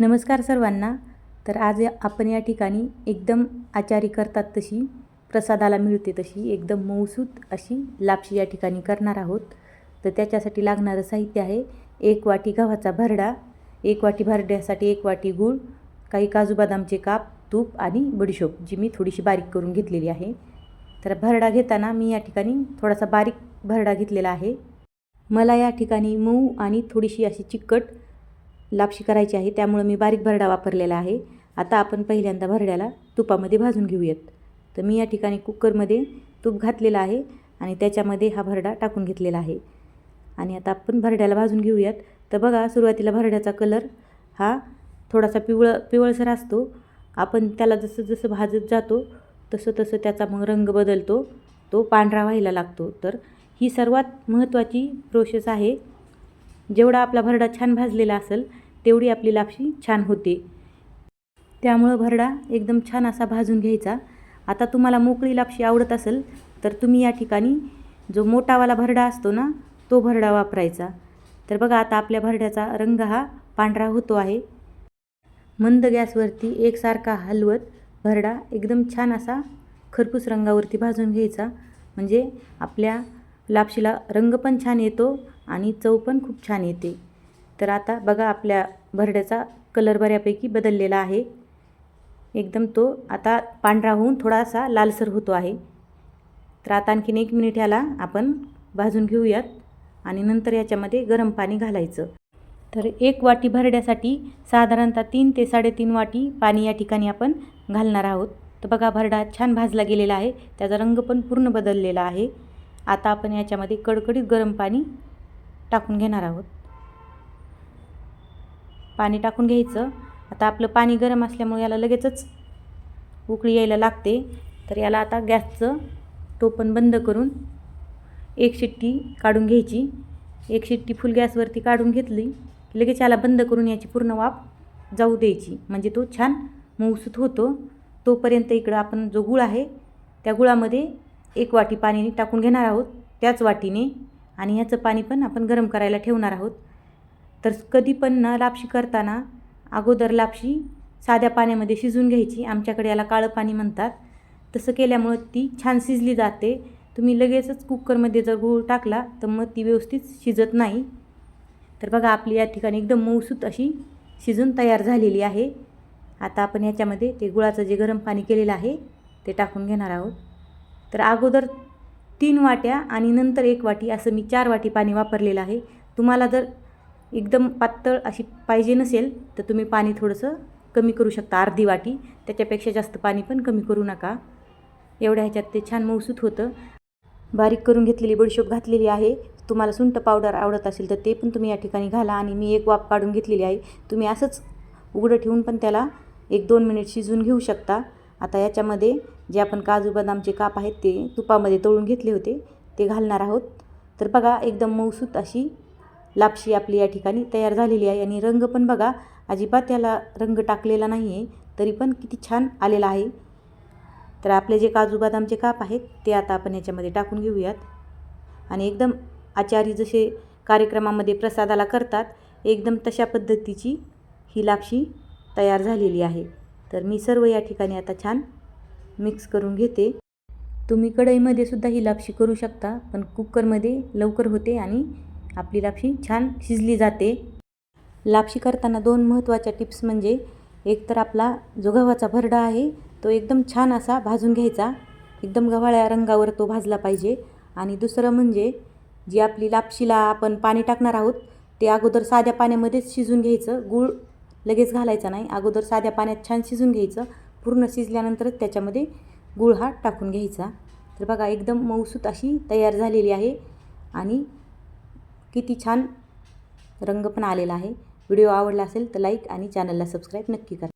नमस्कार सर्वांना. तर आज आपण या ठिकाणी एकदम आचारी करतात तशी प्रसादाला मिळते तशी एकदम मऊसूत अशी लापशी या ठिकाणी करणार आहोत. तर त्याच्यासाठी लागणारं साहित्य आहे एक वाटी गव्हाचा भरडा एक वाटी भरड्यासाठी एक वाटी गूळ काही काजू बदामचे काप तूप आणि बडीशोप जी मी थोडीशी बारीक करून घेतलेली आहे. तर भरडा घेताना मी या ठिकाणी थोडासा बारीक भरडा घेतलेला आहे. मला या ठिकाणी मऊ आणि थोडीशी अशी चिकट लापशी करायची आहे त्यामुळं मी बारीक भरडा वापरलेला आहे. आता आपण पहिल्यांदा भरड्याला तुपामध्ये भाजून घेऊयात. तर मी या ठिकाणी कुकरमध्ये तूप घातलेलं आहे आणि त्याच्यामध्ये हा भरडा टाकून घेतलेला आहे. आणि आता आपण भरड्याला भाजून घेऊयात. तर बघा सुरुवातीला भरड्याचा कलर हा थोडासा पिवळ पिवळसर असतो. आपण त्याला जसं जसं भाजत जातो तसं तसं त्याचा मग रंग बदलतो. तो पांढरा व्हायला लागतो. तर ही सर्वात महत्त्वाची प्रोसेस आहे. जेवढा आपला भरडा छान भाजलेला असेल तेवढी आपली लापशी छान होते. त्यामुळं भरडा एकदम छान असा भाजून घ्यायचा. आता तुम्हाला मोकळी लापशी आवडत असेल तर तुम्ही या ठिकाणी जो मोठावाला भरडा असतो ना तो भरडा वापरायचा. तर बघा आता आपल्या भरड्याचा रंग हा पांढरा होतो आहे. मंद गॅसवरती एकसारखा हलवत भरडा एकदम छान असा खरपूस रंगावरती भाजून घ्यायचा. म्हणजे आपल्या लापशीला रंग पण छान येतो आणि चव पण खूप छान येते. तर आता बघा आपल्या भरड्याचा कलर बऱ्यापैकी बदललेला आहे. एकदम तो आता पांढरा होऊन थोडासा लालसर होतो आहे. तर आता आणखीन एक मिनिट ह्याला आपण भाजून घेऊयात आणि नंतर याच्यामध्ये गरम पाणी घालायचं. तर एक वाटी भरड्यासाठी साधारणतः तीन ते साडेतीन वाटी पाणी या ठिकाणी आपण घालणार आहोत. तर बघा भरडा छान भाजला गेलेला आहे. त्याचा रंग पण पूर्ण बदललेला आहे. आता आपण याच्यामध्ये कडकडीत गरम पाणी टाकून घेणार आहोत. पाणी टाकून घ्यायचं. आता आपलं पाणी गरम असल्यामुळे याला लगेचच उकळी यायला लागते. तर याला आता गॅसचं टोपण बंद करून एक शिट्टी काढून घ्यायची. एक शिट्टी फुल गॅसवरती काढून घेतली लगेच याला बंद करून याची पूर्ण वाफ जाऊ द्यायची. म्हणजे तो छान मऊसूत होतो. तोपर्यंत इकडं आपण जो गुळ आहे त्या गुळामध्ये एक वाटी पाणी टाकून घेणार आहोत. त्याच वाटीने आणि ह्याचं पाणी पण आपण गरम करायला ठेवणार आहोत. तर कधी पण ना लापशी करताना अगोदर लापशी साध्या पाण्यामध्ये शिजून घ्यायची. आमच्याकडे याला काळं पाणी म्हणतात. तसं केल्यामुळं ती छान शिजली जाते. तुम्ही लगेचच कुकरमध्ये जर गूळ टाकला तर मग ती व्यवस्थित शिजत नाही. तर बघा आपली या ठिकाणी एकदम मऊसूत अशी शिजून तयार झालेली आहे. आता आपण याच्यामध्ये ते गुळाचं जे गरम पाणी केलेलं आहे ते टाकून घेणार आहोत. तर अगोदर तीन वाट्या आणि नंतर एक वाटी असं मी चार वाटी पाणी वापरलेलं आहे. तुम्हाला जर एकदम पातळ अशी पाहिजे नसेल तर तुम्ही पाणी थोडंसं कमी करू शकता अर्धी वाटी. त्याच्यापेक्षा जास्त पाणी पण कमी करू नका. एवढ्या ह्याच्यात ते छान मौसूत होतं. बारीक करून घेतलेली बडीशोप घातलेली आहे. तुम्हाला सुंट पावडर आवडत असेल तर ते पण तुम्ही या ठिकाणी घाला आणि मी एक वाफ काढून घेतलेली आहे. तुम्ही असंच उघडं ठेवून पण त्याला एक दोन मिनिट शिजवून घेऊ शकता. आता याच्यामध्ये जे आपण काजू बदामचे काप आहेत ते तुपामध्ये तळून घेतले होते ते घालणार आहोत. तर बघा एकदम मऊसूत अशी लापशी आपली या ठिकाणी तयार झालेली आहे. आणि रंग पण बघा अजिबात त्याला रंग टाकलेला नाही आहे तरी पण किती छान आलेला आहे. तर आपले जे काजू बदामचे काप आहेत ते आता आपण याच्यामध्ये टाकून घेऊयात. आणि एकदम आचारी जसे कार्यक्रमामध्ये प्रसादाला करतात एकदम तशा पद्धतीची ही लापशी तयार झालेली आहे. तर मी सर्व या ठिकाणी आता छान मिक्स करून घेते. तुम्ही कढईमध्ये सुद्धा ही लापशी करू शकता पण कुकरमध्ये लवकर होते आणि आपली लापशी छान शिजली जाते. लापशी करताना दोन महत्त्वाच्या टिप्स म्हणजे एक तर आपला जो गव्हाचा भरडा आहे तो एकदम छान असा भाजून घ्यायचा. एकदम गव्हाळ्या रंगावर तो भाजला पाहिजे. आणि दुसरं म्हणजे जी आपली लापशीला आपण पाणी टाकणार आहोत ते अगोदर साध्या पाण्यामध्येच शिजून घ्यायचं. गूळ लगेच घालायचा नाही. अगोदर साध्या पाण्यात छान शिजून घ्यायचं. पूर्ण शिजल्यानंतरच त्याच्यामध्ये गुळ हा टाकून घ्यायचा. तर बघा एकदम मऊसूत अशी तयार झालेली आहे आणि किती छान रंग पण आलेला आहे. व्हिडिओ आवडला असेल तर लाईक आणि चॅनलला सबस्क्राईब नक्की करा.